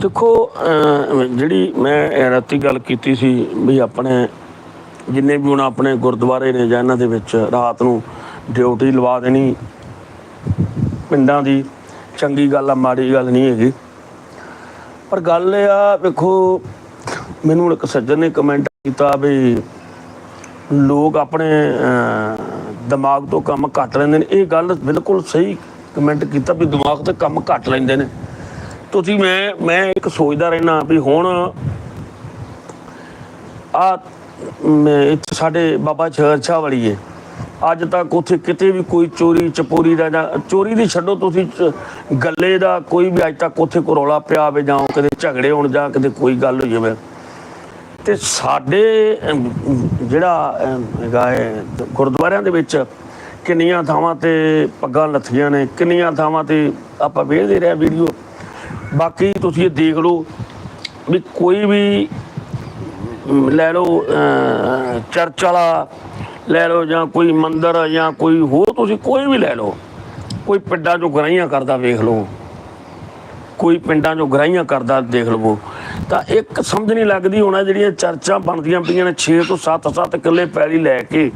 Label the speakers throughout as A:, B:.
A: ਦੇਖੋ ਜਿਹੜੀ ਮੈਂ ਰਾਤੀ ਗੱਲ ਕੀਤੀ ਸੀ ਵੀ ਆਪਣੇ ਜਿੰਨੇ ਵੀ ਹੁਣ ਆਪਣੇ ਗੁਰਦੁਆਰੇ ਨੇ ਜਾਂ ਇਹਨਾਂ ਦੇ ਵਿੱਚ ਰਾਤ ਨੂੰ ਡਿਊਟੀ ਲਵਾ ਦੇਣੀ, ਪਿੰਡਾਂ ਦੀ, ਚੰਗੀ ਗੱਲ ਆ, ਮਾੜੀ ਗੱਲ ਨਹੀਂ ਹੈਗੀ। ਪਰ ਗੱਲ ਇਹ ਆ ਵੇਖੋ ਮੈਨੂੰ ਹੁਣ ਇੱਕ ਸੱਜਣ ਨੇ ਕਮੈਂਟ ਕੀਤਾ ਵੀ ਲੋਕ ਆਪਣੇ ਦਿਮਾਗ ਤੋਂ ਕੰਮ ਘੱਟ ਲੈਂਦੇ ਨੇ। ਇਹ ਗੱਲ ਬਿਲਕੁਲ ਸਹੀ ਕਮੈਂਟ ਕੀਤਾ ਵੀ ਦਿਮਾਗ ਤੋਂ ਕੰਮ ਘੱਟ ਲੈਂਦੇ ਨੇ। ਤੁਸੀਂ ਮੈਂ ਮੈਂ ਇੱਕ ਸੋਚਦਾ ਰਹਿਣਾ ਵੀ ਹੁਣ ਆ ਇੱਥੇ ਸਾਡੇ ਬਾਬਾ ਛੇਰਛਾ ਵਾਲੀ ਏ। ਅੱਜ ਤੱਕ ਉੱਥੇ ਕਿਤੇ ਵੀ ਕੋਈ ਚੋਰੀ, ਚਪੋਰੀ ਦਾ ਜਾਂ ਚੋਰੀ ਦੀ ਛੱਡੋ ਤੁਸੀਂ ਗੱਲੇ ਦਾ ਕੋਈ ਵੀ ਅੱਜ ਤੱਕ ਉੱਥੇ ਕੋਈ ਰੌਲਾ ਪਿਆ ਹੋਵੇ ਜਾਂ ਕਦੇ ਝਗੜੇ ਹੋਣ ਜਾਂ ਕਦੇ ਕੋਈ ਗੱਲ ਹੋ ਜਾਵੇ ਤੇ ਸਾਡੇ ਜਿਹੜਾ ਹੈਗਾ ਹੈ ਗੁਰਦੁਆਰਿਆਂ ਦੇ ਵਿੱਚ ਕਿੰਨੀਆਂ ਥਾਵਾਂ ਤੇ ਪੱਗਾਂ ਲੱਥੀਆਂ ਨੇ, ਕਿੰਨੀਆਂ ਥਾਵਾਂ ਤੇ ਆਪਾਂ ਵੇਖਦੇ ਰਹੇ ਵੀਡੀਓ। ਬਾਕੀ ਤੁਸੀਂ ਇਹ ਦੇਖ ਲਓ ਵੀ ਕੋਈ ਵੀ ਲੈ ਲਓ ਚਰਚ ਵਾਲਾ, ਲੈ ਲਓ ਜਾਂ ਕੋਈ ਮੰਦਿਰ ਜਾਂ ਕੋਈ ਹੋਰ ਤੁਸੀਂ ਕੋਈ ਵੀ ਲੈ ਲਓ, ਕੋਈ ਪਿੰਡਾਂ 'ਚੋਂ ਗਰਾਈਆਂ ਕਰਦਾ ਵੇਖ ਲਓ, ਕੋਈ ਪਿੰਡਾਂ 'ਚੋਂ ਗਰਾਈਆਂ ਕਰਦਾ ਦੇਖ ਲਵੋ, ਤਾਂ ਇੱਕ ਸਮਝ ਨਹੀਂ ਲੱਗਦੀ ਹੋਣਾ ਜਿਹੜੀਆਂ ਚਰਚਾਂ ਬਣਦੀਆਂ ਪਈਆਂ ਨੇ 6 ਤੋਂ 7 7 ਕਿੱਲੇ ਪੈਲੀ ਲੈ ਕੇ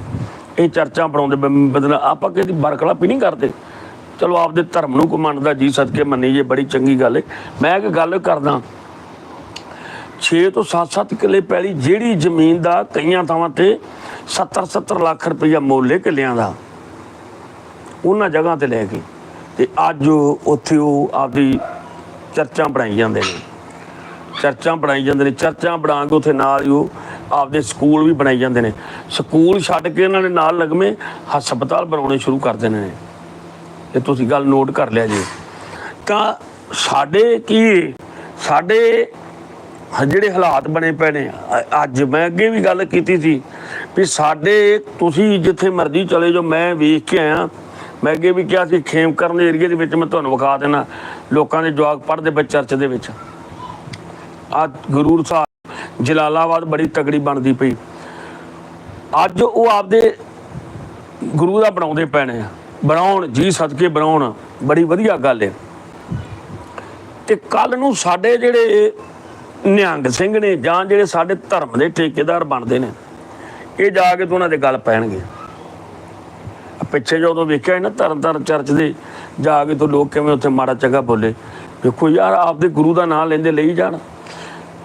A: ਇਹ ਚਰਚਾਂ ਬਣਾਉਂਦੇ ਬਦਲ ਆਪਾਂ ਕਿਸੇ ਦੀ ਬਰਕਲਾਪੀ ਨਹੀਂ ਕਰਦੇ। ਚਲੋ ਆਪਦੇ ਧਰਮ ਨੂੰ ਕੋ ਮੰਨਦਾ, ਜੀ ਸਦਕੇ ਮੰਨੀ ਜੇ, ਬੜੀ ਚੰਗੀ ਗੱਲ ਹੈ ਮੈਂ ਇੱਕ ਗੱਲ ਕਰਦਾ 6 ਤੋਂ 7-7 ਕਿੱਲੇ ਪੈਲੀ ਜਿਹੜੀ ਜ਼ਮੀਨ ਦਾ ਕਈਆਂ ਥਾਵਾਂ ਤੇ 70-70 ਲੱਖ ਰੁਪਈਆ ਮੁੱਲ ਹੈ ਕਿੱਲਿਆਂ ਦਾ। ਉਹਨਾਂ ਜਗ੍ਹਾ ਤੇ ਲੈ ਕੇ। ਤੇ ਅੱਜ ਉੱਥੇ ਉਹ ਆਪਦੀ ਚਰਚਾ ਬਣਾਈ ਜਾਂਦੇ ਨੇ। ਚਰਚਾ ਬਣਾਈ ਜਾਂਦੇ ਨੇ। ਚਰਚਾ ਬਣਾ ਕੇ ਉੱਥੇ ਨਾਲ ਹੀ ਉਹ ਆਪਦੇ ਸਕੂਲ ਵੀ ਬਣਾਈ ਜਾਂਦੇ ਨੇ। ਸਕੂਲ ਛੱਡ ਕੇ ਇਹਨਾਂ ਨੇ ਨਾਲ ਲਗਮੇ ਹਸਪਤਾਲ ਬਣਾਉਣੇ ਸ਼ੁਰੂ ਕਰ ਦੇਣੇ ਨੇ। ਇਹ ਤੁਸੀਂ ਗੱਲ ਨੋਟ ਕਰ ਲਿਆ ਜੀ। ਤਾਂ ਸਾਡੇ ਕੀ, ਸਾਡੇ ਜਿਹੜੇ ਹਾਲਾਤ ਬਣੇ ਪਏ ਨੇ ਅੱਜ ਮੈਂ ਅੱਗੇ ਵੀ ਗੱਲ ਕੀਤੀ ਸੀ ਵੀ ਸਾਡੇ ਤੁਸੀਂ ਜਿੱਥੇ ਮਰਜ਼ੀ ਚਲੇ ਜਾਓ, ਮੈਂ ਵੇਖ ਕੇ ਆਇਆ। ਮੈਂ ਅੱਗੇ ਵੀ ਕਿਹਾ ਸੀ, ਖੇਮਕਰਨ ਦੇ ਏਰੀਏ ਦੇ ਵਿੱਚ ਮੈਂ ਤੁਹਾਨੂੰ ਵਿਖਾ ਦੇਣਾ, ਲੋਕਾਂ ਦੇ ਜਵਾਕ ਪੜ੍ਹਦੇ ਪਏ ਚਰਚ ਦੇ ਵਿੱਚ। ਆ ਗਰੂਰ ਸਾਹਿਬ, ਜਲਾਲਾਬਾਦ ਬੜੀ ਤਗੜੀ ਬਣਦੀ ਪਈ। ਅੱਜ ਉਹ ਆਪਦੇ ਗੁਰੂ ਦਾ ਬਣਾਉਂਦੇ ਪੈਣੇ ਆ। ਬਣਾਉਣ, ਜੀ ਸਦਕੇ ਬਣਾਉਣ, ਬੜੀ ਵਧੀਆ ਗੱਲ ਹੈ ਤੇ ਕੱਲ ਨੂੰ ਸਾਡੇ ਜਿਹੜੇ ਨਿਹੰਗ ਸਿੰਘ ਨੇ ਜਾਂ ਜਿਹੜੇ ਸਾਡੇ ਧਰਮ ਦੇ ਠੇਕੇਦਾਰ ਬਣਦੇ ਨੇ, ਇਹ ਜਾ ਕੇ ਤੋਂ ਉਹਨਾਂ ਦੇ ਗੱਲ ਪੈਣਗੇ। ਪਿੱਛੇ ਜਦੋਂ ਵੇਖਿਆ ਨਾ ਧਰਮ ਧਰਮ ਚਰਚ ਦੇ, ਜਾ ਕੇ ਤੋਂ ਲੋਕ ਕਿਵੇਂ ਉੱਥੇ ਮਾੜਾ ਚੰਗਾ ਬੋਲੇ। ਦੇਖੋ ਯਾਰ, ਆਪਦੇ ਗੁਰੂ ਦਾ ਨਾਮ ਲੈਂਦੇ ਲਈ ਜਾਣ।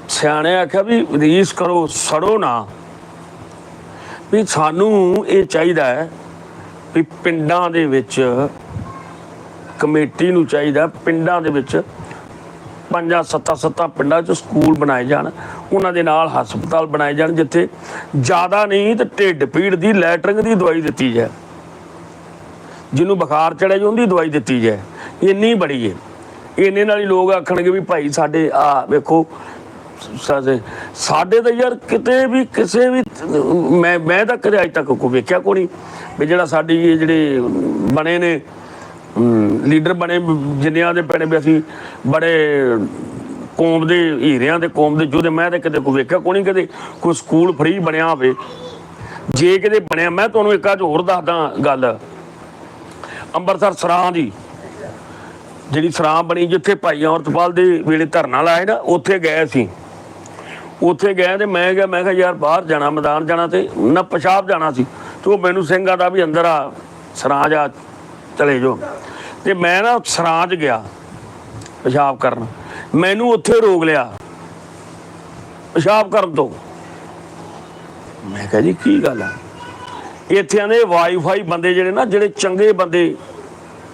A: ਸਿਆਣੇ ਆਖਿਆ ਵੀ ਰੀਸ ਕਰੋ, ਸੜੋ ਨਾ। ਵੀ ਸਾਨੂੰ ਇਹ ਚਾਹੀਦਾ ਹੈ ਵੀ ਪਿੰਡਾਂ ਦੇ ਵਿੱਚ ਕਮੇਟੀ ਨੂੰ ਚਾਹੀਦਾ ਪਿੰਡਾਂ ਦੇ ਵਿੱਚ ਪੰਜਾਂ ਸੱਤਾਂ ਸੱਤਾਂ ਪਿੰਡਾਂ 'ਚ ਸਕੂਲ ਬਣਾਏ ਜਾਣ, ਉਹਨਾਂ ਦੇ ਨਾਲ ਹਸਪਤਾਲ ਬਣਾਏ ਜਾਣ, ਜਿੱਥੇ ਜ਼ਿਆਦਾ ਨਹੀਂ ਤੇ ਢਿੱਡ ਪੀੜ ਦੀ ਲੈਟਰਿੰਗ ਦੀ ਦਵਾਈ ਦਿੱਤੀ ਜਾਏ। ਜਿਹਨੂੰ ਬੁਖਾਰ ਚੜਿਆ ਜੀ ਉਹਦੀ ਦਵਾਈ ਦਿੱਤੀ ਜਾਏ। ਇੰਨੀ ਬੜੀ ਹੈ ਇੰਨੇ ਨਾਲ ਹੀ ਲੋਕ ਆਖਣਗੇ ਵੀ ਭਾਈ ਸਾਡੇ ਆ ਵੇਖੋ ਸਾਡੇ ਸਾਡੇ ਤਾਂ ਯਾਰ ਕਿਤੇ ਵੀ, ਕਿਸੇ ਵੀ, ਮੈਂ ਮੈਂ ਤਾਂ ਕਦੇ ਅਜ ਤੱਕ ਕੋਈ ਵੇਖਿਆ ਕੋਈ ਨਹੀਂ ਵੀ ਜਿਹੜਾ ਸਾਡੀ ਜਿਹੜੇ ਬਣੇ ਨੇ ਲੀਡਰ ਬਣੇ ਜਿੰਨਿਆਂ ਦੇ ਪੈਣੇ ਵੀ ਅਸੀਂ ਬੜੇ ਕੌਮ ਦੇ ਹੀਰਿਆਂ ਦੇ, ਕੌਮ ਦੇ ਯੋਧੇ, ਮੈਂ ਤਾਂ ਕਿਤੇ ਕੋਈ ਵੇਖਿਆ ਕੋਈ ਕਦੇ ਕੋਈ ਸਕੂਲ ਫਰੀ ਬਣਿਆ ਹੋਵੇ। ਜੇ ਕਿਤੇ ਬਣਿਆ, ਮੈਂ ਤੁਹਾਨੂੰ ਇੱਕ ਅੱਜ ਹੋਰ ਦੱਸਦਾ ਗੱਲ। ਅੰਮ੍ਰਿਤਸਰ ਸਰਾਂ ਦੀ, ਜਿਹੜੀ ਸਰਾਂ ਬਣੀ ਜਿੱਥੇ ਭਾਈ ਅਮਰਤਪਾਲ ਦੇ ਵੇਲੇ ਧਰਨਾ ਲਾਇਆ ਨਾ, ਉੱਥੇ ਗਏ ਸੀ ਉੱਥੇ ਗਏ ਤੇ ਮੈਂ ਕਿਹਾ ਮੈਂ ਕਿਹਾ, ਯਾਰ ਬਾਹਰ ਜਾਣਾ, ਮੈਦਾਨ ਜਾਣਾ ਤੇ ਨਾ ਪਿਸ਼ਾਬ ਜਾਣਾ ਸੀ। ਤੇ ਉਹ ਮੈਨੂੰ ਸਿੰਘ ਆਦਾ ਵੀ ਅੰਦਰ ਆ ਸਰਾਂ ਜਾ ਚਲੇ ਜਾਓ। ਤੇ ਮੈਂ ਨਾ ਸਰਾਂ ਗਿਆ ਪਿਸ਼ਾਬ ਕਰਨ। ਮੈਨੂੰ ਉੱਥੇ ਰੋਕ ਲਿਆ ਪਿਸ਼ਾਬ ਕਰਨ ਤੋਂ। ਮੈਂ ਕਿਹਾ ਜੀ, ਕੀ ਗੱਲ ਆ? ਇੱਥੇ ਆਂਦੇ ਵਾਈਫਾਈ ਬੰਦੇ ਜਿਹੜੇ ਨਾ, ਜਿਹੜੇ ਚੰਗੇ ਬੰਦੇ,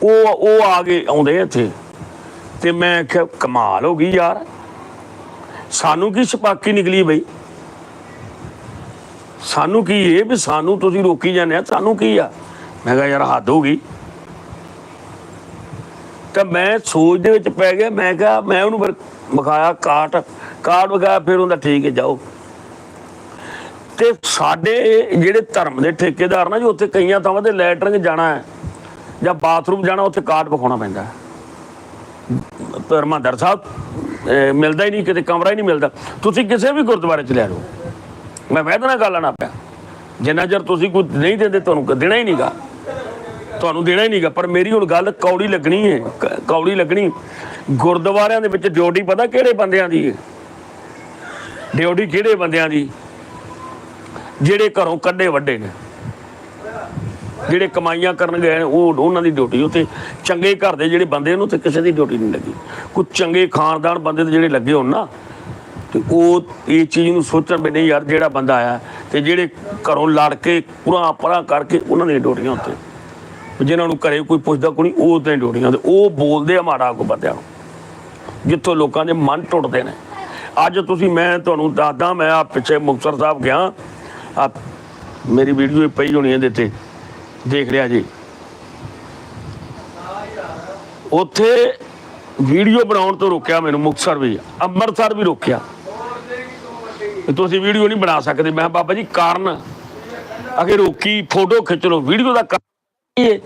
A: ਉਹ ਉਹ ਆ ਕੇ ਆਉਂਦੇ ਇੱਥੇ। ਤੇ ਮੈਂ ਕਿਹਾ ਕਮਾਲ ਹੋ ਗਈ ਯਾਰ। ਸਾਨੂੰ ਕੀ ਛਪਾਕੀ ਨਿਕਲੀ ਬਈ? ਸਾਨੂੰ ਕੀ ਇਹ ਵੀ ਸਾਨੂੰ ਤੁਸੀਂ ਰੋਕੀ ਜਾਂਦੇ ਆ ਸਾਨੂੰ ਕੀ ਆ? ਮੈਂ ਕਿਹਾ ਯਾਰ ਹੱਦ ਹੋ ਗਈ। ਤਾਂ ਮੈਂ ਸੋਚ ਦੇ ਵਿੱਚ ਪੈ ਗਿਆ, ਮੈਂ ਕਿਹਾ ਮੈਂ ਉਹਨੂੰ ਫਿਰ ਵਿਖਾਇਆ ਕਾਟ ਕਾਟ ਵਿਖਾਇਆ, ਫਿਰ ਉਹਦਾ ਠੀਕ ਹੈ, ਜਾਓ। ਤੇ ਸਾਡੇ ਜਿਹੜੇ ਧਰਮ ਦੇ ਠੇਕੇਦਾਰ ਨਾ ਜੀ, ਉੱਥੇ ਕਈਆਂ ਥਾਵਾਂ ਤੇ ਲੈਟਰਿੰਗ ਜਾਣਾ ਹੈ, ਜਾਂ ਬਾਥਰੂਮ ਜਾਣਾ, ਉੱਥੇ ਕਾਟ ਵਿਖਾਉਣਾ ਪੈਂਦਾ ਹੈ। ਧਰਮਾਂਦਰ ਸਾਹਿਬ ਮਿਲਦਾ ਹੀ ਨਹੀਂ, ਕਿਤੇ ਕਮਰਾ ਹੀ ਨਹੀਂ ਮਿਲਦਾ। ਤੁਸੀਂ ਕਿਸੇ ਵੀ ਗੁਰਦੁਆਰੇ 'ਚ ਲੈ ਲਓ। ਮੈਂ ਵੈਦ ਨਾਲ ਗੱਲ ਨਾ ਪਿਆ। ਜਿੰਨਾ ਚਿਰ ਤੁਸੀਂ ਕੋਈ ਨਹੀਂ ਦਿੰਦੇ, ਤੁਹਾਨੂੰ ਦੇਣਾ ਹੀ ਨਹੀਂਗਾ ਤੁਹਾਨੂੰ ਦੇਣਾ ਹੀ ਨਹੀਂਗਾ ਪਰ ਮੇਰੀ ਹੁਣ ਗੱਲ ਕੌੜੀ ਲੱਗਣੀ ਹੈ ਕ- ਕੌੜੀ ਲੱਗਣੀ। ਗੁਰਦੁਆਰਿਆਂ ਦੇ ਵਿੱਚ ਡਿਊਟੀ ਪਤਾ ਕਿਹੜੇ ਬੰਦਿਆਂ ਦੀ ਹੈ ਡਿਊਟੀ ਕਿਹੜੇ ਬੰਦਿਆਂ ਦੀ? ਜਿਹੜੇ ਘਰੋਂ ਕੱਢੇ ਵੱਡੇ ਨੇ। ਜਿਹੜੇ ਕਮਾਈਆਂ ਕਰਨ ਗਏ ਨੇ ਉਹ ਉਹਨਾਂ ਦੀ ਡਿਊਟੀ ਉੱਤੇ ਚੰਗੇ ਘਰ ਦੇ ਜਿਹੜੇ ਬੰਦੇ ਉਹਨੂੰ ਤੇ ਕਿਸੇ ਦੀ ਡਿਊਟੀ ਨਹੀਂ ਲੱਗੀ। ਕੁਝ ਚੰਗੇ ਖਾਨਦਾਨ ਬੰਦੇ ਤੇ ਜਿਹੜੇ ਲੱਗੇ ਹੋਣ ਨਾ, ਤੇ ਉਹ ਇਹ ਚੀਜ਼ ਨੂੰ ਸੋਚਣ ਵੀ ਨਹੀਂ, ਯਾਰ ਜਿਹੜਾ ਬੰਦਾ ਆਇਆ ਤੇ ਜਿਹੜੇ ਘਰੋਂ ਲੜ ਕੇ ਪੂਰਾ ਪਰਾਂ ਕਰਕੇ ਉਹਨਾਂ ਦੀਆਂ ਡਿਊਟੀਆਂ ਉੱਤੇ ਜਿਨ੍ਹਾਂ ਨੂੰ ਘਰੇ ਕੋਈ ਪੁੱਛਦਾ ਕੋਈ ਉਹ ਤੇ ਡਿਊਟੀਆਂ ਤੇ ਉਹ ਬੋਲਦੇ ਆ ਮਾੜਾ ਕੋ ਬੰਦਿਆਂ ਨੂੰ। ਜਿੱਥੋਂ ਲੋਕਾਂ ਦੇ ਮਨ ਟੁੱਟਦੇ ਨੇ। ਅੱਜ ਤੁਸੀਂ, ਮੈਂ ਤੁਹਾਨੂੰ ਦੱਸਦਾ, ਮੈਂ ਆ ਪਿੱਛੇ ਮੁਕਤਸਰ ਸਾਹਿਬ ਗਿਆ। ਆ ਮੇਰੀ ਵੀਡੀਓ ਪਈ ਹੋਣੀ ਇਹਦੇ ਤੇ। ਦੇਖ ਰਿਹਾ ਜੀ। ਉੱਥੇ ਵੀਡੀਓ ਬਣਾਉਣ ਤੋਂ ਰੋਕਿਆ ਮੈਨੂੰ, ਮੁਕਤਸਰ ਵੀ, ਅੰਮ੍ਰਿਤਸਰ ਵੀ ਰੋਕਿਆ। ਤੁਸੀਂ ਵੀਡੀਓ ਨਹੀਂ ਬਣਾ ਸਕਦੇ। ਮੈਂ ਕਿਹਾ, ਬਾਬਾ ਜੀ, ਕਾਰਨ ਅਗੇ ਰੋਕੀ, ਫੋਟੋ ਖਿੱਚ ਲਓ। ਵੀਡੀਓ ਦਾ ਕਾਰਨ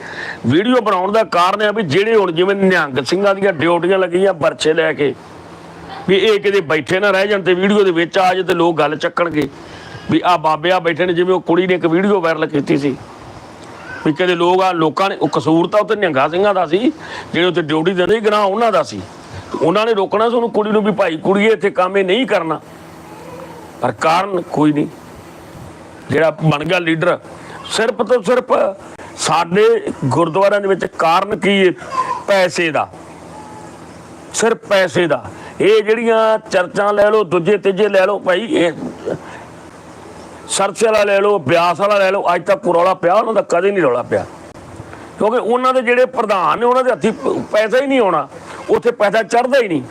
A: ਵੀਡੀਓ ਬਣਾਉਣ ਦਾ ਕਾਰਨ ਹੈ ਵੀ ਜਿਹੜੇ ਹੁਣ ਜਿਵੇਂ ਨਿਹੰਗ ਸਿੰਘਾਂ ਦੀਆਂ ਡਿਊਟੀਆਂ ਲੱਗੀਆਂ ਬਰਛੇ ਲੈ ਕੇ, ਵੀ ਇਹ ਕਿਤੇ ਬੈਠੇ ਨਾ ਰਹਿ ਜਾਣ ਤੇ ਵੀਡੀਓ ਦੇ ਵਿੱਚ ਆ ਜੇ ਤੇ ਲੋਕ ਗੱਲ ਚੱਕਣਗੇ। ਵੀ ਆ ਬਾਬੇ ਆ ਬੈਠੇ ਨੇ, ਜਿਵੇਂ ਉਹ ਕੁੜੀ ਨੇ ਇੱਕ ਵੀਡੀਓ ਵਾਇਰਲ ਕੀਤੀ ਸੀ। ਵੀ ਕਦੇ ਲੋਕ ਆ, ਲੋਕਾਂ ਨੇ ਉਹ ਕਸੂਰ ਤਾਂ ਉੱਤੇ ਨਿਹੰਗਾ ਸਿੰਘਾਂ ਦਾ ਸੀ, ਜਿਹੜੇ ਉੱਤੇ ਡਿਊਟੀ ਦਿੰਦੇ ਗਨਾ ਉਹਨਾਂ ਦਾ ਸੀ। ਉਹਨਾਂ ਨੇ ਰੋਕਣਾ ਸੀ ਉਹਨੂੰ ਕੁੜੀ ਨੂੰ ਵੀ ਭਾਈ ਕੁੜੀਏ, ਇੱਥੇ ਕੰਮ ਇਹ ਨਹੀਂ ਕਰਨਾ। ਪਰ ਕਾਰਨ ਕੋਈ ਨਹੀਂ। ਜਿਹੜਾ ਬਣ ਗਿਆ ਲੀਡਰ, ਸਿਰਫ ਤੋਂ ਸਿਰਫ ਸਾਡੇ ਗੁਰਦੁਆਰਿਆਂ ਦੇ ਵਿੱਚ ਕਾਰਨ ਕੀ ਹੈ ਪੈਸੇ ਦਾ। ਸਿਰਫ ਪੈਸੇ ਦਾ। ਇਹ ਜਿਹੜੀਆਂ ਚਰਚਾਂ ਲੈ ਲਓ, ਦੂਜੇ ਤੀਜੇ ਲੈ ਲਓ, ਭਾਈ, ਇਹ ਸਰਚ ਵਾਲਾ ਲੈ ਲਓ, ਬਿਆਸ ਵਾਲਾ ਲੈ ਲਓ, ਅੱਜ ਤੱਕ ਰੌਲਾ ਪਿਆ, ਉਹਨਾਂ ਦਾ ਕਦੇ ਨਹੀਂ ਰੌਲਾ ਪਿਆ। ਕਿਉਂਕਿ ਉਹਨਾਂ ਦੇ ਜਿਹੜੇ ਪ੍ਰਧਾਨ ਨੇ, ਉਹਨਾਂ ਦੇ ਹੱਥੀ ਪੈਸਾ ਹੀ ਨਹੀਂ ਆਉਣਾ, ਉੱਥੇ ਪੈਸਾ ਚੜਦਾ ਹੀ ਨਹੀਂ।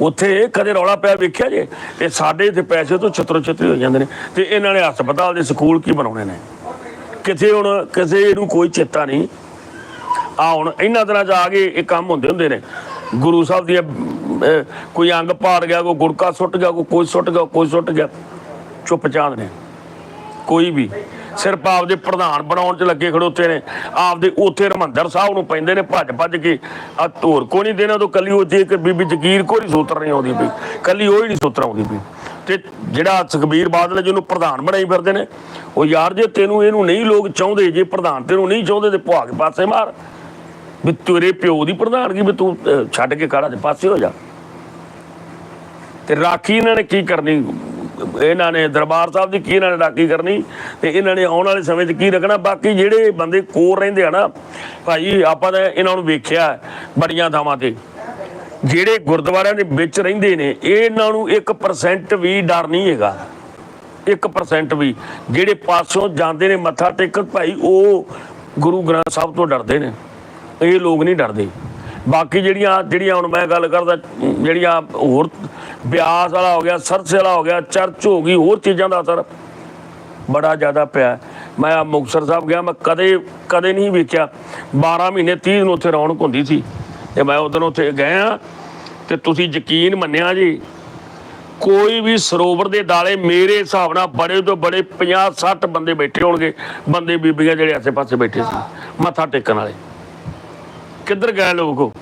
A: ਉੱਥੇ ਕਦੇ ਰੌਲਾ ਪਿਆ, ਵੇਖਿਆ ਜੇ? ਤੇ ਸਾਡੇ ਇੱਥੇ ਪੈਸੇ ਤੋਂ ਛਤਰੋ ਛਤਰੀ ਹੋ ਜਾਂਦੇ ਨੇ, ਤੇ ਇਹਨਾਂ ਨੇ ਹਸਪਤਾਲ ਦੇ ਸਕੂਲ ਕੀ ਬਣਾਉਣੇ ਨੇ? ਕਿਥੇ ਹੁਣ, ਕਿਸੇ ਨੂੰ ਕੋਈ ਚੇਤਾ ਨਹੀਂ। ਆ ਹੁਣ ਇਹਨਾਂ ਦਿਨਾਂ 'ਚ ਆ ਗਏ ਇਹ ਕੰਮ ਹੁੰਦੇ ਹੁੰਦੇ ਨੇ। ਗੁਰੂ ਸਾਹਿਬ ਦੀਆਂ ਕੋਈ ਅੰਗ ਪਾੜ ਗਿਆ, ਕੋਈ ਗੁੜਕਾ ਸੁੱਟ ਗਿਆ, ਕੋਈ ਕੋਈ ਸੁੱਟ ਗਿਆ, ਕੋਈ ਸੁੱਟ ਗਿਆ। ਚੁੱਪ ਨੇ। ਕੋਈ ਵੀ। ਸਿਰਫ ਆਪਦੇ ਪ੍ਰਧਾਨ ਬਣਾਉਣ 'ਚ ਲੱਗੇ ਖੜੋਤੇ ਨੇ। ਆਪਦੇ ਉੱਥੇ ਰਮੰਦਰ ਸਾਹਿਬ ਨੂੰ ਪੈਂਦੇ ਨੇ ਭੱਜ ਭੱਜ ਕੇ। ਆ ਧੋਰ ਕੋ ਨਹੀਂ ਦੇਣਾ ਤੋਂ ਕੱਲੀ ਉਹ ਜੇ ਕਿ ਬੀਬੀ ਜਗੀਰ ਕੋ ਸੂਤਰ ਨਹੀਂ ਆਉਂਦੀ ਪਈ। ਕੱਲੀ ਉਹ ਹੀ ਨਹੀਂ ਸੂਤਰ ਆਉਂਦੀ ਪਈ। ਤੇ ਜਿਹੜਾ ਸੁਖਬੀਰ ਬਾਦਲ ਹੈ, ਜਿਹਨੂੰ ਪ੍ਰਧਾਨ ਬਣਾਈ ਫਿਰਦੇ ਨੇ, ਉਹ ਯਾਰ ਜੇ ਤੈਨੂੰ ਇਹਨੂੰ ਨਹੀਂ ਲੋਕ ਚਾਹੁੰਦੇ, ਜੇ ਪ੍ਰਧਾਨ ਤੈਨੂੰ ਨਹੀਂ ਚਾਹੁੰਦੇ ਤੇ ਭੁਆ ਕੇ ਪਾਸੇ ਮਾਰ। ਵੀ ਤੇਰੇ ਪਿਓ ਦੀ ਪ੍ਰਧਾਨਗੀ ਵੀ ਤੂੰ ਛੱਡ ਕੇ ਕਾੜਾ ਦੇ ਪਾਸੇ ਹੋ ਜਾ। ਤੇ ਰਾਖੀ ਇਹਨਾਂ ਨੇ ਕੀ ਕਰਨੀ? ਇਹਨਾਂ ਨੇ ਦਰਬਾਰ ਸਾਹਿਬ ਦੀ ਕੀ ਇਹਨਾਂ ਨੇ ਰਾਖੀ ਕਰਨੀ? ਤੇ ਇਹਨਾਂ ਨੇ ਆਉਣ ਵਾਲੇ ਸਮੇਂ 'ਚ ਕੀ ਰੱਖਣਾ? ਬਾਕੀ ਜਿਹੜੇ ਬੰਦੇ ਕੋਲ ਰਹਿੰਦੇ ਆ ਨਾ, ਭਾਈ ਆਪਾਂ ਤਾਂ ਇਹਨਾਂ ਨੂੰ ਵੇਖਿਆ ਬੜੀਆਂ ਥਾਵਾਂ ਤੇ। ਜਿਹੜੇ ਗੁਰਦੁਆਰਿਆਂ ਦੇ ਵਿੱਚ ਰਹਿੰਦੇ ਨੇ, ਇਹਨਾਂ ਨੂੰ 1% ਵੀ ਡਰ ਨਹੀਂ ਹੈਗਾ। 1% ਵੀ। ਜਿਹੜੇ ਪਾਸੋਂ ਜਾਂਦੇ ਨੇ ਮੱਥਾ ਟੇਕਣ, ਭਾਈ ਉਹ ਗੁਰੂ ਗ੍ਰੰਥ ਸਾਹਿਬ ਤੋਂ ਡਰਦੇ ਨੇ। ਇਹ ਲੋਕ ਨਹੀਂ ਡਰਦੇ। ਬਾਕੀ ਜਿਹੜੀਆਂ ਜਿਹੜੀਆਂ ਹੁਣ ਮੈਂ ਗੱਲ ਕਰਦਾ, ਜਿਹੜੀਆਂ ਹੋਰ ਬਿਆਸ ਵਾਲਾ ਹੋ ਗਿਆ, ਸਰਸ ਵਾਲਾ ਹੋ ਗਿਆ, ਚਰਚ ਹੋ ਗਈ, ਹੋਰ ਚੀਜ਼ਾਂ ਦਾ ਅਸਰ ਬੜਾ ਜ਼ਿਆਦਾ ਪਿਆ। ਮੈਂ ਆ ਮੁਕਤਸਰ ਸਾਹਿਬ ਗਿਆ, ਮੈਂ ਕਦੇ ਕਦੇ ਨਹੀਂ ਵੇਖਿਆ। 12 ਮਹੀਨੇ 30 ਦਿਨ ਉੱਥੇ ਰੌਣਕ ਹੁੰਦੀ ਸੀ ਤੇ ਮੈਂ ਉਦੋਂ ਉੱਥੇ ਗਿਆ ਤੇ ਤੁਸੀਂ ਯਕੀਨ ਮੰਨਿਆ ਜੀ, ਕੋਈ ਵੀ ਸਰੋਵਰ ਦੇ ਦਾਲੇ ਮੇਰੇ ਹਿਸਾਬ ਨਾਲ ਬੜੇ ਤੋਂ ਬੜੇ 50 60 ਬੰਦੇ ਬੈਠੇ ਹੋਣਗੇ, ਬੰਦੇ ਬੀਬੀਆਂ ਜਿਹੜੇ ਆਸੇ-ਪਾਸੇ ਬੈਠੇ ਸੀ, ਮੱਥਾ ਟੇਕਣ ਵਾਲੇ। ਕਿੱਧਰ ਗਏ ਲੋਕ ਉਹ?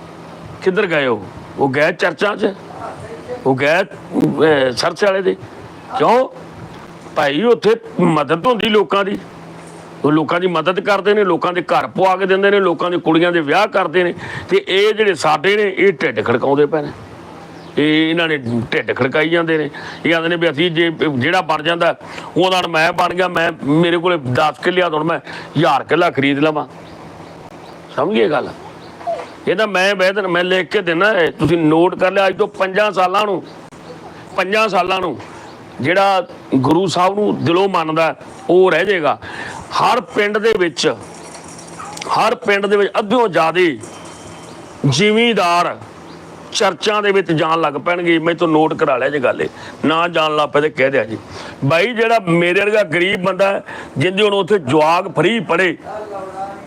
A: ਕਿੱਧਰ ਗਏ ਉਹ? ਉਹ ਗਏ ਚਰਚਾਂ 'ਚ? ਉਹ ਗਏ ਅਹ, ਸਰਚ ਵਾਲੇ ਦੇ? ਕਿਉਂ? ਭਾਈ ਉੱਥੇ ਮਦਦ ਹੁੰਦੀ ਲੋਕਾਂ ਦੀ। ਉਹ ਲੋਕਾਂ ਦੀ ਮਦਦ ਕਰਦੇ ਨੇ ਲੋਕਾਂ ਦੇ ਘਰ ਪਵਾ ਕੇ ਦਿੰਦੇ ਨੇ ਲੋਕਾਂ ਦੇ ਕੁੜੀਆਂ ਦੇ ਵਿਆਹ ਕਰਦੇ ਨੇ। ਤੇ ਇਹ ਜਿਹੜੇ ਸਾਡੇ ਨੇ ਇਹ ਢਿੱਡ ਖੜਕਾਉਂਦੇ ਪਏ ਨੇ। ਇਹ ਇਹਨਾਂ ਨੇ ਢਿੱਡ ਖੜਕਾਈ ਜਾਂਦੇ ਨੇ। ਇਹ ਆਂਦੇ ਨੇ ਵੀ ਅਸੀਂ ਜੇ ਜਿਹੜਾ ਬਣ ਜਾਂਦਾ ਉਹਦਾ ਹੁਣ ਮੈਂ ਬਣ ਗਿਆ ਮੈਂ ਮੇਰੇ ਕੋਲੇ 10 ਕਿੱਲਿਆ ਹੁਣ ਮੈਂ 1000 ਕਿੱਲਾ ਖਰੀਦ ਲਵਾਂ। ਸਮਝੀਏ ਗੱਲ? ਇਹਦਾ ਮੈਂ ਬਹਿਦਰ ਮੈਂ ਲਿਖ ਕੇ ਦੇਣਾ ਹੈ ਤੁਸੀਂ ਨੋਟ ਕਰ ਲਿਆ ਅੱਜ ਤੋਂ 5 ਸਾਲਾਂ ਨੂੰ। 5 ਸਾਲਾਂ ਨੂੰ। ਜਿਹੜਾ ਗੁਰੂ ਸਾਹਿਬ ਨੂੰ ਦਿਲੋਂ ਮੰਨਦਾ, ਉਹ ਰਹਿ ਜਾਏਗਾ। ਹਰ ਪਿੰਡ ਦੇ ਵਿੱਚ, ਹਰ ਪਿੰਡ ਦੇ ਵਿੱਚ ਅੱਧਿਓਂ ਜ਼ਿਆਦੇ ਜ਼ਿਮੀਂਦਾਰ ਚਰਚਾਂ ਦੇ ਵਿੱਚ ਜਾਣ ਲੱਗ ਪੈਣਗੇ। ਮੈਂ ਤੋਂ ਨੋਟ ਕਰਾ ਲਿਆ ਜੇ ਗੱਲ ਇਹ। ਨਾ ਜਾਣ ਲੱਗ ਪਏ ਤੇ ਕਹਿ ਦਿਆ ਜੀ। ਬਾਈ, ਜਿਹੜਾ ਮੇਰੇ ਵਰਗਾ ਗਰੀਬ ਬੰਦਾ ਜਿੰਦੇ ਹੁਣ ਉੱਥੇ ਜਵਾਗ ਫਰੀ ਪੜੇ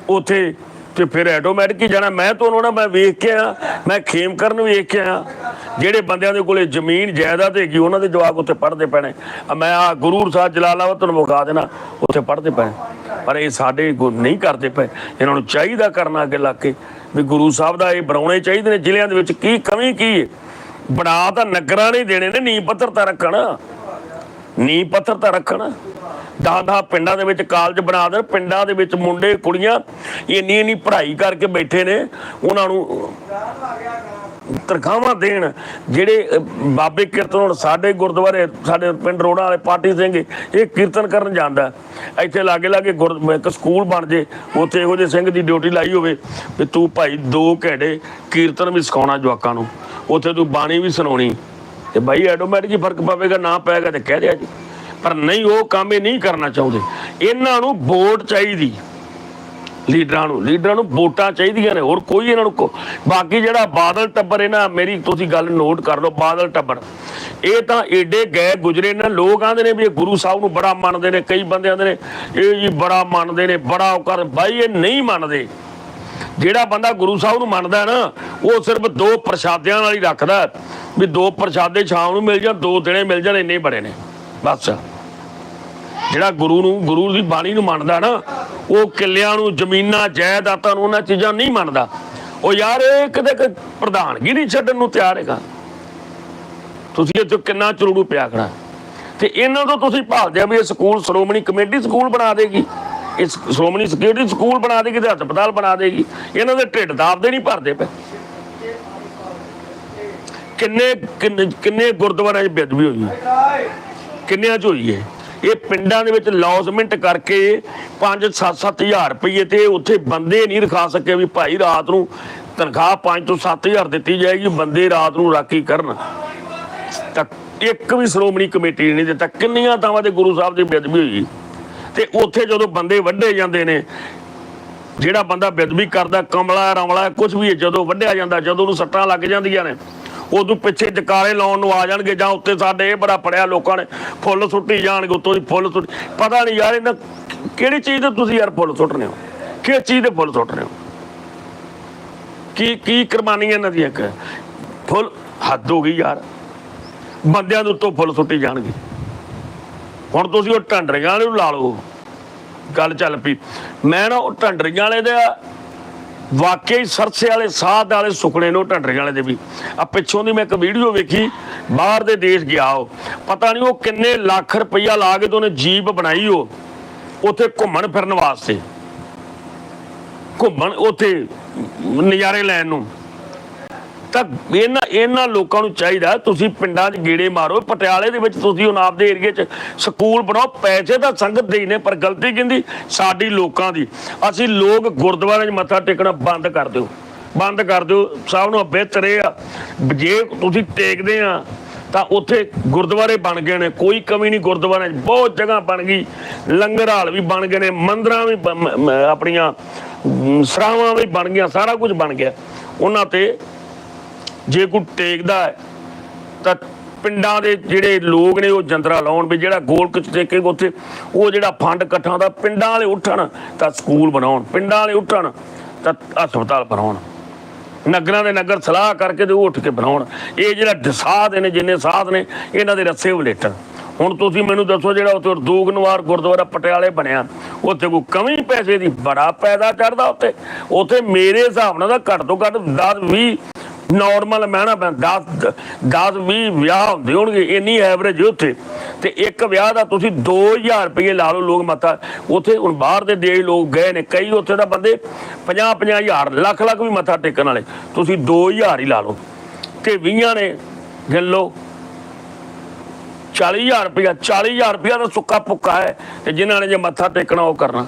A: ਉੱਥੇ ਤੇ ਫਿਰ ਆਟੋਮੈਟਿਕ ਹੀ ਜਾਣਾ। ਮੈਂ ਤੁਹਾਨੂੰ ਨਾ, ਮੈਂ ਵੇਖ ਕੇ ਆ ਮੈਂ ਖੇਮ ਵੇਖ ਕੇ ਆ ਜਿਹੜੇ ਬੰਦਿਆਂ ਦੇ ਕੋਲੇ ਜ਼ਮੀਨ, ਜਾਇਦਾਦ ਹੈਗੀ, ਉਹਨਾਂ ਦੇ ਜਵਾਕ ਉੱਥੇ ਪੜਦੇ ਪੈਣੇ ਮੈਂ ਆ ਗੁਰੂ ਸਾਹਿਬ ਜਲਾਲਾਬਾਦ ਤੁਹਾਨੂੰ ਵਿਖਾ ਦੇਣਾ। ਉੱਥੇ ਪੜਦੇ ਪੈਣੇ ਪਰ ਇਹ ਸਾਡੇ ਨਹੀਂ ਕਰਦੇ ਪਏ। ਇਹਨਾਂ ਨੂੰ ਚਾਹੀਦਾ ਕਰਨਾ ਅੱਗੇ ਲਾ ਕੇ। ਵੀ ਗੁਰੂ ਸਾਹਿਬ ਦਾ ਇਹ ਬਣਾਉਣੇ ਚਾਹੀਦੇ ਨੇ। ਜ਼ਿਲ੍ਹਿਆਂ ਦੇ ਵਿੱਚ ਕੀ ਕਮੀ ਕੀ ਬਣਾ ਤਾਂ ਨਗਰਾਂ ਨੇ ਦੇਣੇ ਨੇ, ਨੀਂਹ ਪੱਤਰ ਤਾਂ ਰੱਖਣ। ਨੀ ਪੱਥਰ ਤਾਂ ਰੱਖਣ। ਦਸ ਪਿੰਡਾਂ ਦੇ ਵਿੱਚ ਕਾਲਜ ਬਣਾ ਦੇਣ, ਪਿੰਡਾਂ ਦੇ ਵਿੱਚ ਮੁੰਡੇ, ਕੁੜੀਆਂ ਇੰਨੀ ਇੰਨੀ ਪੜ੍ਹਾਈ ਕਰਕੇ ਬੈਠੇ ਨੇ, ਉਹਨਾਂ ਨੂੰ ਤਨਖਾਹਾਂ ਦੇਣ। ਜਿਹੜੇ ਬਾਬੇ ਕੀਰਤਨ ਹੁਣ ਸਾਡੇ ਗੁਰਦੁਆਰੇ, ਸਾਡੇ ਪਿੰਡ ਰੋੜਾ ਵਾਲੇ ਪਾਰਟੀ ਸਿੰਘ, ਇਹ ਕੀਰਤਨ ਕਰਨ ਜਾਂਦਾ। ਇੱਥੇ ਲਾਗੇ ਲਾਗੇ ਗੁਰ ਇੱਕ ਸਕੂਲ ਬਣ ਜੇ, ਉੱਥੇ ਇਹੋ ਜਿਹੇ ਸਿੰਘ ਦੀ ਡਿਊਟੀ ਲਾਈ ਹੋਵੇ, ਵੀ ਤੂੰ ਭਾਈ ਦੋ ਘੰਟੇ ਕੀਰਤਨ ਵੀ ਸਿਖਾਉਣਾ ਜਵਾਕਾਂ ਨੂੰ। ਉੱਥੇ ਤੂੰ ਬਾਣੀ ਵੀ ਸੁਣਾਉਣੀ। ਤੇ ਬਾਈ ਆਟੋਮੈਟਿਕ ਹੀ ਫ਼ਰਕ ਪਵੇਗਾ, ਨਾ ਪਏਗਾ ਤੇ ਕਹਿ ਦਿਆ ਜੀ। ਪਰ ਨਹੀਂ, ਉਹ ਕੰਮ ਇਹ ਨਹੀਂ ਕਰਨਾ ਚਾਹੁੰਦੇ। ਇਹਨਾਂ ਨੂੰ ਵੋਟ ਚਾਹੀਦੀ। ਲੀਡਰਾਂ ਨੂੰ ਲੀਡਰਾਂ ਨੂੰ ਵੋਟਾਂ ਚਾਹੀਦੀਆਂ ਨੇ। ਹੋਰ ਕੋਈ ਇਹਨਾਂ ਨੂੰ ਬਾਕੀ ਜਿਹੜਾ ਬਾਦਲ ਟੱਬਰ ਇਹਨਾਂ, ਮੇਰੀ ਤੁਸੀਂ ਗੱਲ ਨੋਟ ਕਰ ਲਓ, ਬਾਦਲ ਟੱਬਰ। ਇਹ ਤਾਂ ਏਡੇ ਗਏ ਗੁਜਰੇ ਨੇ। ਲੋਕ ਆਂਦੇ ਨੇ ਵੀ ਇਹ ਗੁਰੂ ਸਾਹਿਬ ਨੂੰ ਬੜਾ ਮੰਨਦੇ ਨੇ, ਕਈ ਬੰਦੇ ਆਂਦੇ ਨੇ, ਇਹ ਜੀ ਬੜਾ ਮੰਨਦੇ ਨੇ, ਬੜਾ ਉਹ ਕਰ ਬਾਈ ਇਹ ਨਹੀਂ ਮੰਨਦੇ। ਜਿਹੜਾ ਬੰਦਾ ਗੁਰੂ ਸਾਹਿਬ ਨੂੰ ਮੰਨਦਾ ਨਾ, ਉਹ ਸਿਰਫ ਦੋ ਪ੍ਰਸ਼ਾਦਿਆਂ ਨਾਲ ਹੀ ਰੱਖਦਾ ਵੀ ਦੋ ਪ੍ਰਸ਼ਾਦੇ ਸ਼ਾਮ ਨੂੰ ਮਿਲ ਜਾਣ, ਦੋ ਦਿਨੇ ਮਿਲ ਜਾਣ, ਇੰਨੇ ਬੜੇ ਨੇ। ਬਸ। ਜਿਹੜਾ ਗੁਰੂ ਨੂੰ, ਗੁਰੂ ਦੀ ਬਾਣੀ ਨੂੰ ਮੰਨਦਾ ਨਾ, ਉਹ ਕਿੱਲਿਆਂ ਨੂੰ, ਜ਼ਮੀਨਾਂ, ਜਾਇਦਾਦਾਂ ਨੂੰ, ਉਹਨਾਂ ਚੀਜ਼ਾਂ ਨਹੀਂ ਮੰਨਦਾ। ਉਹ ਯਾਰ, ਇਹ ਕਿਤੇ ਪ੍ਰਧਾਨਗੀ ਨਹੀਂ ਛੱਡਣ ਨੂੰ ਤਿਆਰ ਹੈਗਾ। ਤੁਸੀਂ ਇਹ 'ਚੋਂ ਕਿੰਨਾ ਚਰੂੜੂ ਪਿਆ ਖੜਾ। ਤੇ ਇਹਨਾਂ ਤੋਂ ਤੁਸੀਂ ਭਾਲਦੇ ਆ ਵੀ ਇਹ ਸਕੂਲ, ਸ਼੍ਰੋਮਣੀ ਕਮੇਟੀ ਸਕੂਲ ਬਣਾ ਦੇਗੀ। ਇਸ ਸ਼੍ਰੋਮਣੀ ਸਿਕਿਉਰਿਟੀ ਸਕੂਲ ਬਣਾ ਦੇਗੀ ਤੇ ਹਸਪਤਾਲ ਬਣਾ ਦੇਗੀ। ਇਹਨਾਂ ਦੇ ਢਿੱਡ ਦਾਬਦੇ ਨਹੀਂ ਭਰਦੇ ਪਏ। ਕਿੰਨੇ, ਕਿੰਨੇ- ਗੁਰਦੁਆਰਿਆਂ 'ਚ ਬੇਦਬੀ ਹੋਈ ਕਿੰਨਿਆਂ 'ਚ ਹੋਈ ਹੈ। ਇਹ ਪਿੰਡਾਂ ਦੇ ਵਿੱਚ ਲੌਸਮੈਂਟ ਕਰਕੇ 5-7 ਹਜ਼ਾਰ ਰੁਪਏ ਤੇ ਉੱਥੇ ਬੰਦੇ ਨਹੀਂ ਰਖਾ ਸਕੇ ਵੀ ਭਾਈ ਰਾਤ ਨੂੰ ਤਨਖਾਹ 5 ਤੋਂ 7000 ਦਿੱਤੀ ਜਾਏਗੀ, ਬੰਦੇ ਰਾਤ ਨੂੰ ਰਾਖੀ ਕਰਨ। ਤਾਂ ਇੱਕ ਵੀ ਸ਼੍ਰੋਮਣੀ ਕਮੇਟੀ ਨੇ ਨਹੀਂ ਦਿੱਤਾ। ਕਿੰਨੀਆਂ ਥਾਵਾਂ ਤੇ ਗੁਰੂ ਸਾਹਿਬ ਦੀ ਬੇਦਬੀ ਹੋਈ ਤੇ ਉੱਥੇ ਜਦੋਂ ਬੰਦੇ ਵੱਢੇ ਜਾਂਦੇ ਨੇ, ਜਿਹੜਾ ਬੰਦਾ ਬੇਦਬੀ ਕਰਦਾ, ਕਮਲਾ, ਰਮਲਾ ਕੁਝ ਵੀ ਜਦੋਂ ਵੱਢਿਆ ਜਾਂਦਾ, ਜਦੋਂ ਉਹਨੂੰ ਸੱਟਾਂ ਲੱਗ ਜਾਂਦੀਆਂ ਨੇ, ਉਦੋਂ ਪਿੱਛੇ ਜਕਾਰੇ ਲਾਉਣ ਨੂੰ ਆ ਜਾਣਗੇ, ਜਾਂ ਉੱਤੇ ਸਾਡੇ ਇਹ ਬੜਾ ਪੜਿਆ ਲੋਕਾਂ ਨੇ, ਫੁੱਲ ਸੁੱਟੀ ਜਾਣਗੇ, ਉੱਤੋਂ ਦੀ ਫੁੱਲ ਸੁੱਟ, ਪਤਾ ਨਹੀਂ ਯਾਰ ਇਹਨਾਂ ਕਿਹੜੀ ਚੀਜ਼ ਤੇ ਤੁਸੀਂ ਯਾਰ ਫੁੱਲ ਸੁੱਟਨੇ ਹੋ? ਕਿਸ ਚੀਜ਼ ਦੇ ਫੁੱਲ ਸੁੱਟਨੇ ਹੋ? ਕੀ ਕੀ ਕੁਰਬਾਨੀਆਂ ਇਹਨਾਂ ਦੀਆਂ ਫੁੱਲ ਹੱਦ ਹੋ ਗਈ ਯਾਰ। ਬੰਦਿਆਂ ਦੇ ਉੱਤੋਂ ਫੁੱਲ ਸੁੱਟੀ ਜਾਣਗੇ। ਹੁਣ ਤੁਸੀਂ ਉਹ ਢੰਡਰੀਆਂ ਵਾਲੇ ਨੂੰ ਲਾ ਲਓ। ਗੱਲ ਚੱਲ ਪਈ। ਮੈਂ ਨਾ ਉਹ ਢੰਡਰੀਆਂ ਵਾਲੇ ਦਾ ਵਾਕਈ ਸਰਸੇ ਵਾਲੇ, ਸਾਧ ਵਾਲੇ ਸੁਪਨੇ ਨੂੰ ਢੰਡਰੀਆਂ ਵਾਲੇ ਦੇ ਵੀ। ਆ ਪਿੱਛੋਂ ਦੀ ਮੈਂ ਇੱਕ ਵੀਡੀਓ ਵੇਖੀ, ਬਾਹਰ ਦੇ ਦੇਸ਼ ਗਿਆ ਉਹ। ਪਤਾ ਨਹੀਂ ਉਹ ਕਿੰਨੇ ਲੱਖ ਰੁਪਈਆ ਲਾ ਕੇ ਤੇ ਉਹਨੇ ਜੀਪ ਬਣਾਈ ਉਹ। ਉੱਥੇ ਘੁੰਮਣ ਫਿਰਨ ਵਾਸਤੇ। ਘੁੰਮਣ ਉੱਥੇ ਨਜ਼ਾਰੇ ਲੈਣ ਨੂੰ। ਤਾਂ ਇਹਨਾਂ ਇਹਨਾਂ ਲੋਕਾਂ ਨੂੰ ਚਾਹੀਦਾ ਤੁਸੀਂ ਪਿੰਡਾਂ 'ਚ ਗੇੜੇ ਮਾਰੋ, ਪਟਿਆਲੇ ਦੇ ਵਿੱਚ ਤੁਸੀਂ ਉਹਨਾਂ ਆਪਦੇ ਏਰੀਏ 'ਚ ਸਕੂਲ ਬਣਾਓ, ਪੈਸੇ ਤਾਂ ਸੰਗਤ ਦੇ ਨੇ, ਪਰ ਗਲਤੀ ਕਿੰਦੀ ਸਾਡੀ ਲੋਕਾਂ ਦੀ। ਅਸੀਂ ਲੋਕ ਗੁਰਦੁਆਰਿਆਂ 'ਚ ਮੱਥਾ ਟੇਕਣਾ ਬੰਦ ਕਰ ਦਿਓ। ਬੰਦ ਕਰ ਦਿਓ। ਸਭ ਨੂੰ ਬਿਹਤਰ ਇਹ ਆ। ਜੇ ਤੁਸੀਂ ਟੇਕਦੇ ਆ, ਤਾਂ ਉੱਥੇ ਗੁਰਦੁਆਰੇ ਬਣ ਗਏ ਨੇ। ਕੋਈ ਕਮੀ ਨਹੀਂ ਗੁਰਦੁਆਰਿਆਂ 'ਚ। ਬਹੁਤ ਜਗ੍ਹਾ ਬਣ ਗਈ। ਲੰਗਰ ਹਾਲ ਵੀ ਬਣ ਗਏ ਨੇ। ਮੰਦਰਾਂ ਵੀ ਆਪਣੀਆਂ ਸਰਾਵਾਂ ਵੀ ਬਣ ਗਈਆਂ। ਸਾਰਾ ਕੁਝ ਬਣ ਗਿਆ। ਉਹਨਾਂ ਤੇ ਜੇ ਕੋਈ ਟੇਕਦਾ ਹੈ, ਤਾਂ ਪਿੰਡਾਂ ਦੇ ਜਿਹੜੇ ਲੋਕ ਨੇ ਉਹ ਜੰਤਰਾ ਲਾਉਣ ਵੀ ਜਿਹੜਾ ਗੋਲਕ ਚ ਟੇਕੇ ਉੱਥੇ, ਉਹ ਜਿਹੜਾ ਫੰਡ ਇਕੱਠਾ ਦਾ ਪਿੰਡਾਂ ਵਾਲੇ ਉੱਠਣ, ਤਾਂ ਸਕੂਲ ਬਣਾਉਣ, ਪਿੰਡਾਂ ਵਾਲੇ ਉੱਠਣ, ਤਾਂ ਹਸਪਤਾਲ ਬਣਾਉਣ। ਨਗਰਾਂ ਦੇ ਨਗਰ ਸਲਾਹ ਕਰਕੇ ਤੇ ਉਹ ਉੱਠ ਕੇ ਬਣਾਉਣ। ਇਹ ਜਿਹੜਾ ਦ- ਸਾਧ ਨੇ ਜਿੰਨੇ ਸਾਧ ਨੇ, ਇਹਨਾਂ ਦੇ ਰੱਸੇ ਵਲੇਟਣ। ਹੁਣ ਤੁਸੀਂ ਮੈਨੂੰ ਦੱਸੋ ਜਿਹੜਾ ਉੱਥੇ ਦੂਗਨਵਾਰ ਗੁਰਦੁਆਰਾ ਪਟਿਆਲੇ ਬਣਿਆ, ਉੱਥੇ ਕੋਈ ਕਮੀ ਪੈਸੇ ਦੀ ਬੜਾ ਪੈਦਾ ਚੜਦਾ ਉੱਥੇ। ਉੱਥੇ ਮੇਰੇ ਹਿਸਾਬ ਨਾਲ ਤਾਂ ਘੱਟ ਤੋਂ ਘੱਟ 10 20 ਨਾਰਮਲ ਮਹਿਣਾ ਪੈ 10 10 20 ਵਿਆਹ ਹੁੰਦੇ ਹੋਣਗੇ, ਇੰਨੀ ਐਵਰੇਜ ਉੱਥੇ। ਤੇ ਇੱਕ ਵਿਆਹ ਦਾ ਤੁਸੀਂ 2000 ਰੁਪਏ ਲਾ ਲਓ ਲੋਕ ਮਤਾ ਉੱਥੇ ਹੁਣ ਬਾਹਰ ਦੇ ਦੇਸ਼ ਲੋਕ ਗਏ ਨੇ, ਕਈ ਉੱਥੇ ਦਾ ਬੰਦੇ 50 50 ਹਜ਼ਾਰ, ਲੱਖ ਲੱਖ ਵੀ ਮੱਥਾ ਟੇਕਣ ਵਾਲੇ। ਤੁਸੀਂ 2000 ਹੀ ਲਾ ਲਓ। ਤੇ 20 ਨੇ, ਗਿਣ ਲਓ 40000 ਰੁਪਇਆ 40000 ਰੁਪਇਆ ਦਾ ਸੁੱਕਾ ਪੁੱਕਾ ਹੈ। ਤੇ ਜਿਨ੍ਹਾਂ ਨੇ ਜੇ ਮੱਥਾ ਟੇਕਣਾ ਉਹ ਕਰਨਾ।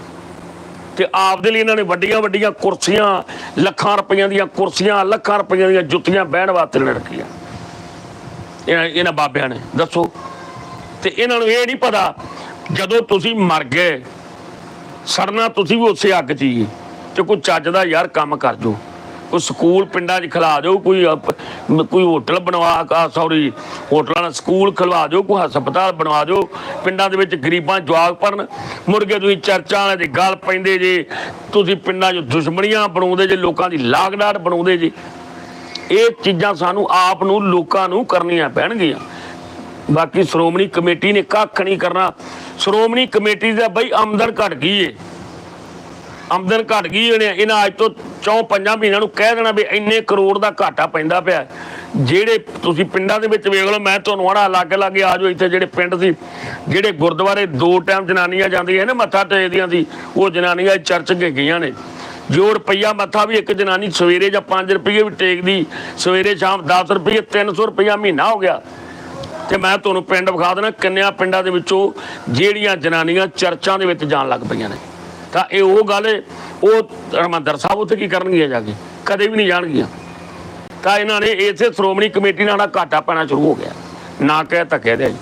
A: ਤੇ ਆਪਦੇ ਲਈ ਇਹਨਾਂ ਨੇ ਵੱਡੀਆਂ ਵੱਡੀਆਂ ਕੁਰਸੀਆਂ, ਲੱਖਾਂ ਰੁਪਈਆਂ ਦੀਆਂ ਕੁਰਸੀਆਂ, ਲੱਖਾਂ ਰੁਪਈਆਂ ਦੀਆਂ ਜੁੱਤੀਆਂ ਬਹਿਣ ਵਾਸਤੇ ਨੇ ਰੱਖੀਆਂ। ਇਹਨਾਂ ਇਹਨਾਂ ਬਾਬਿਆਂ ਨੇ, ਦੱਸੋ। ਤੇ ਇਹਨਾਂ ਨੂੰ ਇਹ ਨਹੀਂ ਪਤਾ, ਜਦੋਂ ਤੁਸੀਂ ਮਰ ਗਏ, ਸੜਨਾ ਤੁਸੀਂ ਵੀ ਉਸੇ ਅੱਗ 'ਚ ਹੀ ਤੇ ਕੋਈ ਚੱਜ ਦਾ ਯਾਰ ਕੰਮ ਕਰ ਜੋ। ਕੋਈ ਸਕੂਲ ਪਿੰਡਾਂ 'ਚ ਖਿਲਾ ਦਿਓ, ਕੋਈ ਕੋਈ ਹੋਟਲ ਬਣਵਾ ਸੌਰੀ ਹੋਟਲਾਂ ਦਾ ਸਕੂਲ ਖਿਲਵਾ ਦਿਓ, ਕੋਈ ਹਸਪਤਾਲ ਬਣਵਾ ਦਿਓ, ਪਿੰਡਾਂ ਦੇ ਵਿੱਚ ਗਰੀਬਾਂ ਜਵਾਕ ਪੜਨ ਮੁਰਗੇ ਤੁਸੀਂ ਚਰਚਾਂ ਵਾਲੇ ਦੇ ਗੱਲ ਪੈਂਦੇ ਜੇ, ਤੁਸੀਂ ਪਿੰਡਾਂ 'ਚ ਦੁਸ਼ਮਣੀਆਂ ਬਣਾਉਂਦੇ ਜੇ, ਲੋਕਾਂ ਦੀ ਲਾਗਡਾਟ ਬਣਾਉਂਦੇ ਜੇ, ਇਹ ਚੀਜ਼ਾਂ ਸਾਨੂੰ ਆਪ ਨੂੰ, ਲੋਕਾਂ ਨੂੰ ਕਰਨੀਆਂ ਪੈਣਗੀਆਂ। ਬਾਕੀ ਸ਼੍ਰੋਮਣੀ ਕਮੇਟੀ ਨੇ ਕੱਖ ਨਹੀਂ ਕਰਨਾ। ਸ਼੍ਰੋਮਣੀ ਕਮੇਟੀ ਦਾ ਬਈ ਆਮਦਨ ਘਟ ਗਈ ਏ। ਆਮਦਨ ਘਟ ਗਈ ਹੋਣੀ ਆ, ਇਹਨਾਂ ਅੱਜ ਤੋਂ ਚੌਂ ਪੰਜਾਂ ਮਹੀਨਿਆਂ ਨੂੰ ਕਹਿ ਦੇਣਾ ਵੀ ਇੰਨੇ ਕਰੋੜ ਦਾ ਘਾਟਾ ਪੈਂਦਾ ਪਿਆ। ਜਿਹੜੇ ਤੁਸੀਂ ਪਿੰਡਾਂ ਦੇ ਵਿੱਚ ਵੇਖ ਲਓ ਮੈਂ ਤੁਹਾਨੂੰ ਆਣਾ ਲਾਗੇ ਲਾਗੇ ਆ ਜਾਓ ਇੱਥੇ ਜਿਹੜੇ ਪਿੰਡ ਸੀ ਜਿਹੜੇ ਗੁਰਦੁਆਰੇ ਦੋ ਟਾਈਮ ਜਨਾਨੀਆਂ ਜਾਂਦੀਆਂ ਨੇ ਮੱਥਾ ਟੇਕਦੀਆਂ ਸੀ ਉਹ ਜਨਾਨੀਆਂ ਚਰਚ ਗਏ ਗਈਆਂ ਨੇ। ਜੋ ਰੁਪਈਆ ਮੱਥਾ ਵੀ ਇੱਕ ਜਨਾਨੀ ਸਵੇਰੇ ਜਾਂ 5 ਰੁਪਏ ਵੀ ਟੇਕਦੀ ਸਵੇਰੇ ਸ਼ਾਮ 10 ਰੁਪਏ 300 ਰੁਪਈਆ ਮਹੀਨਾ ਹੋ ਗਿਆ। ਤੇ ਮੈਂ ਤੁਹਾਨੂੰ ਪਿੰਡ ਵਿਖਾ ਦੇਣਾ ਕਿੰਨਿਆਂ ਪਿੰਡਾਂ ਦੇ ਵਿੱਚੋਂ ਜਿਹੜੀਆਂ ਜਨਾਨੀਆਂ ਚਰਚਾਂ ਦੇ ਵਿੱਚ ਜਾਣ ਲੱਗ ਪਈਆਂ ਨੇ। ਤਾਂ ਇਹ ਉਹ ਗੱਲ ਉਹ ਹਰਮੰਦਰ ਸਾਹਿਬ ਉੱਥੇ ਕੀ ਕਰਨਗੀਆਂ ਜਾ ਕੇ? ਕਦੇ ਵੀ ਨਹੀਂ ਜਾਣਗੀਆਂ। ਤਾਂ ਇਹਨਾਂ ਨੇ ਇਸੇ ਸ਼੍ਰੋਮਣੀ ਕਮੇਟੀ ਨਾਲ ਘਾਟਾ ਪੈਣਾ ਸ਼ੁਰੂ ਹੋ ਗਿਆ। ਨਾ ਕਹਿ ਧੱਕੇ ਦੇ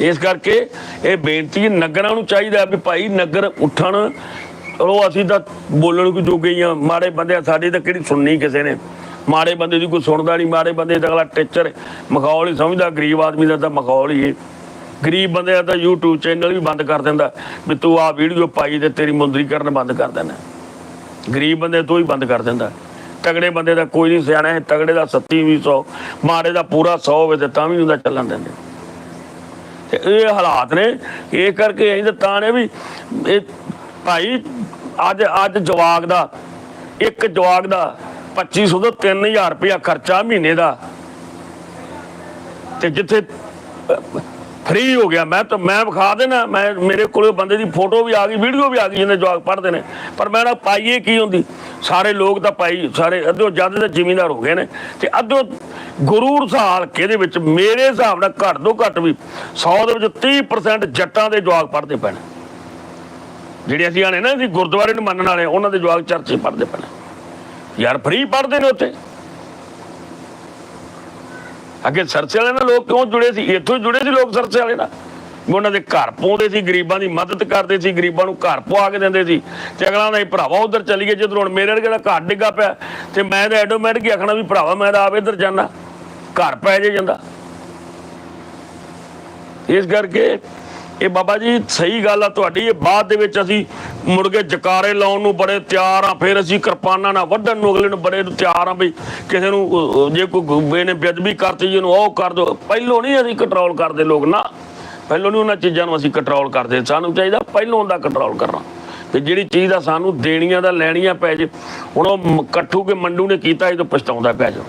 A: ਇਸ ਕਰਕੇ ਇਹ ਬੇਨਤੀ ਨਗਰਾਂ ਨੂੰ ਚਾਹੀਦਾ ਵੀ ਭਾਈ ਨਗਰ ਉੱਠਣ। ਉਹ ਅਸੀਂ ਤਾਂ ਬੋਲਣ ਕੋ ਜੋਗੇ ਹੀ ਆ, ਮਾੜੇ ਬੰਦੇ ਸਾਡੇ ਤਾਂ ਕਿਹੜੀ ਸੁਣਨੀ ਕਿਸੇ ਨੇ। ਮਾੜੇ ਬੰਦੇ ਦੀ ਕੋਈ ਸੁਣਦਾ ਨਹੀਂ, ਮਾੜੇ ਬੰਦੇ ਦਾ ਅਗਲਾ ਟੀਚਰ ਮਖੌਲ ਹੀ ਸਮਝਦਾ, ਗਰੀਬ ਆਦਮੀ ਦਾ ਤਾਂ ਮਖੌਲ ਹੀ ਹੈ। ਗਰੀਬ ਬੰਦੇ ਦਾ ਤਾਂ YouTube ਚੈਨਲ ਵੀ ਬੰਦ ਕਰ ਦਿੰਦਾ। ਵੀ ਤੂੰ ਆ ਵੀਡੀਓ ਪਾਈ ਤੇ ਤੇਰੀ ਮੁੰਦਰੀਕਰਨ ਬੰਦ ਕਰ ਦੇਣਾ ਗਰੀਬ ਬੰਦੇ ਤੋਂ ਹੀ ਬੰਦ ਕਰ ਦਿੰਦਾ। ਤਗੜੇ ਬੰਦੇ ਦਾ ਕੋਈ ਨਹੀਂ ਸਿਆਣਾ ਹੈ। ਤਗੜੇ ਦਾ 37 ਵੀ 100 ਮਾੜੇ ਦਾ ਪੂਰਾ 100 ਹੋਵੇ ਤੇ ਤਾਂ ਵੀ ਉਹਦਾ ਚੱਲਣ ਦਿੰਦੇ। ਤੇ ਇਹ ਹਾਲਾਤ ਨੇ। ਇਹ ਕਰਕੇ ਅਸੀਂ ਤਾਂ ਤਾਂ ਨੇ ਵੀ ਇਹ ਭਾਈ, ਅੱਜ ਅੱਜ ਜਵਾਗ ਦਾ, ਇੱਕ ਜਵਾਗ ਦਾ 2500 ਤੋਂ 3000 ਰੁਪਇਆ ਖਰਚਾ ਮਹੀਨੇ ਦਾ। ਤੇ ਜਿੱਥੇ ਫ੍ਰੀ ਹੋ ਗਿਆ। ਮੈਂ ਤਾਂ ਮੈਂ ਵਿਖਾ ਦੇਣਾ। ਮੈਂ ਮੇਰੇ ਕੋਲੇ ਬੰਦੇ ਦੀ ਫੋਟੋ ਵੀ ਆ ਗਈ, ਵੀਡੀਓ ਵੀ ਆ ਗਈ, ਜਿਹਨੇ ਜਵਾਕ ਪੜ੍ਹਦੇ ਨੇ। ਪਰ ਮੈਂ ਨਾ ਪਾਈਏ ਕੀ ਹੁੰਦੀ? ਸਾਰੇ ਲੋਕ ਤਾਂ ਪਾਈ ਸਾਰੇ ਅੱਧੋ ਜ਼ਿਆਦਾ ਤਾਂ ਜ਼ਿਮੀਂਦਾਰ ਹੋ ਗਏ ਨੇ। ਤੇ ਅੱਧੋ ਗੁਰੂ ਰਸਾਲ ਕੇ ਦੇ ਵਿੱਚ? ਮੇਰੇ ਹਿਸਾਬ ਨਾਲ ਘੱਟ ਤੋਂ ਘੱਟ ਵੀ 100 ਦੇ ਵਿੱਚ 30% ਜੱਟਾਂ ਦੇ ਜਵਾਕ ਪੜ੍ਹਦੇ ਪੈਣ ਜਿਹੜੇ ਅਸੀਂ ਆਣੇ ਨਾ ਅਸੀਂ ਗੁਰਦੁਆਰੇ ਨੂੰ ਮੰਨਣ ਵਾਲੇ ਉਹਨਾਂ ਦੇ ਜਵਾਕ ਚਰਚੇ ਪੜ੍ਹਦੇ ਪੈਣ ਯਾਰ ਫ੍ਰੀ ਪੜ੍ਹਦੇ ਨੇ ਉੱਥੇ। ਅੱਗੇ ਸਰਸੇ ਵਾਲੇ ਨਾਲ ਲੋਕ ਕਿਉਂ ਜੁੜੇ ਸੀ? ਇੱਥੋਂ ਹੀ ਜੁੜੇ ਸੀ ਲੋਕ ਸਰਸੇ ਵਾਲੇ ਨਾਲ? ਉਹਨਾਂ ਦੇ ਘਰ ਪਾਉਂਦੇ ਸੀ, ਗਰੀਬਾਂ ਦੀ ਮਦਦ ਕਰਦੇ ਸੀ, ਗਰੀਬਾਂ ਨੂੰ ਘਰ ਪਵਾ ਕੇ ਦਿੰਦੇ ਸੀ। ਤੇ ਅਗਲਾ ਦਾ ਭਰਾਵਾ ਉਧਰ ਚਲੀ ਗਏ ਜਦੋਂ ਹੁਣ ਮੇਰੇ ਵਰਗੇ ਦਾ ਘਰ ਡਿੱਗਾ ਪਿਆ। ਤੇ ਮੈਂ ਤਾਂ ਆਟੋਮੈਟਿਕ ਹੀ ਆਖਣਾ ਵੀ, ਭਰਾਵਾ, ਮੈਂ ਤਾਂ ਆਪ ਇੱਧਰ ਜਾਣਾ ਘਰ ਪੈ ਜੇ ਜਾਂਦਾ। ਇਸ ਕਰਕੇ ਇਹ ਬਾਬਾ ਜੀ ਸਹੀ ਗੱਲ ਆ, ਤੁਹਾਡੀ ਇਹ ਬਾਅਦ ਦੇ ਵਿੱਚ ਅਸੀਂ ਮੁੜ ਕੇ ਜਕਾਰੇ ਲਾਉਣ ਨੂੰ ਬੜੇ ਤਿਆਰ ਆ, ਫਿਰ ਅਸੀਂ ਕਿਰਪਾਨਾਂ ਨਾਲ ਵੱਢਣ ਨੂੰ ਅਗਲੇ ਨੂੰ ਬੜੇ ਤਿਆਰ ਆ ਬਈ, ਕਿਸੇ ਨੂੰ ਜੇ ਕੋਈ ਗੁੱਬੇ ਨੇ ਬੇਅਦਬੀ ਕਰਤੀ ਜਿਹਨੂੰ ਉਹ ਕਰ ਦੋ ਪਹਿਲੋਂ ਨਹੀਂ ਅਸੀਂ ਕੰਟਰੋਲ ਕਰਦੇ ਲੋਕ, ਨਾ। ਪਹਿਲੋਂ ਨਹੀਂ ਉਹਨਾਂ ਚੀਜ਼ਾਂ ਨੂੰ ਅਸੀਂ ਕੰਟਰੋਲ ਕਰਦੇ। ਸਾਨੂੰ ਚਾਹੀਦਾ ਪਹਿਲੋਂ ਦਾ ਕੰਟਰੋਲ ਕਰਨਾ। ਤੇ ਜਿਹੜੀ ਚੀਜ਼ ਦਾ ਸਾਨੂੰ ਦੇਣੀਆਂ ਦਾ ਲੈਣੀਆਂ ਪੈ ਜੇ, ਹੁਣ ਉਹ ਕੱਠੂ ਕੇ ਮੰਡੂ ਨੇ ਕੀਤਾ, ਇਹ ਤਾਂ ਪਛਤਾਉਂਦਾ ਪੈ ਜੋ।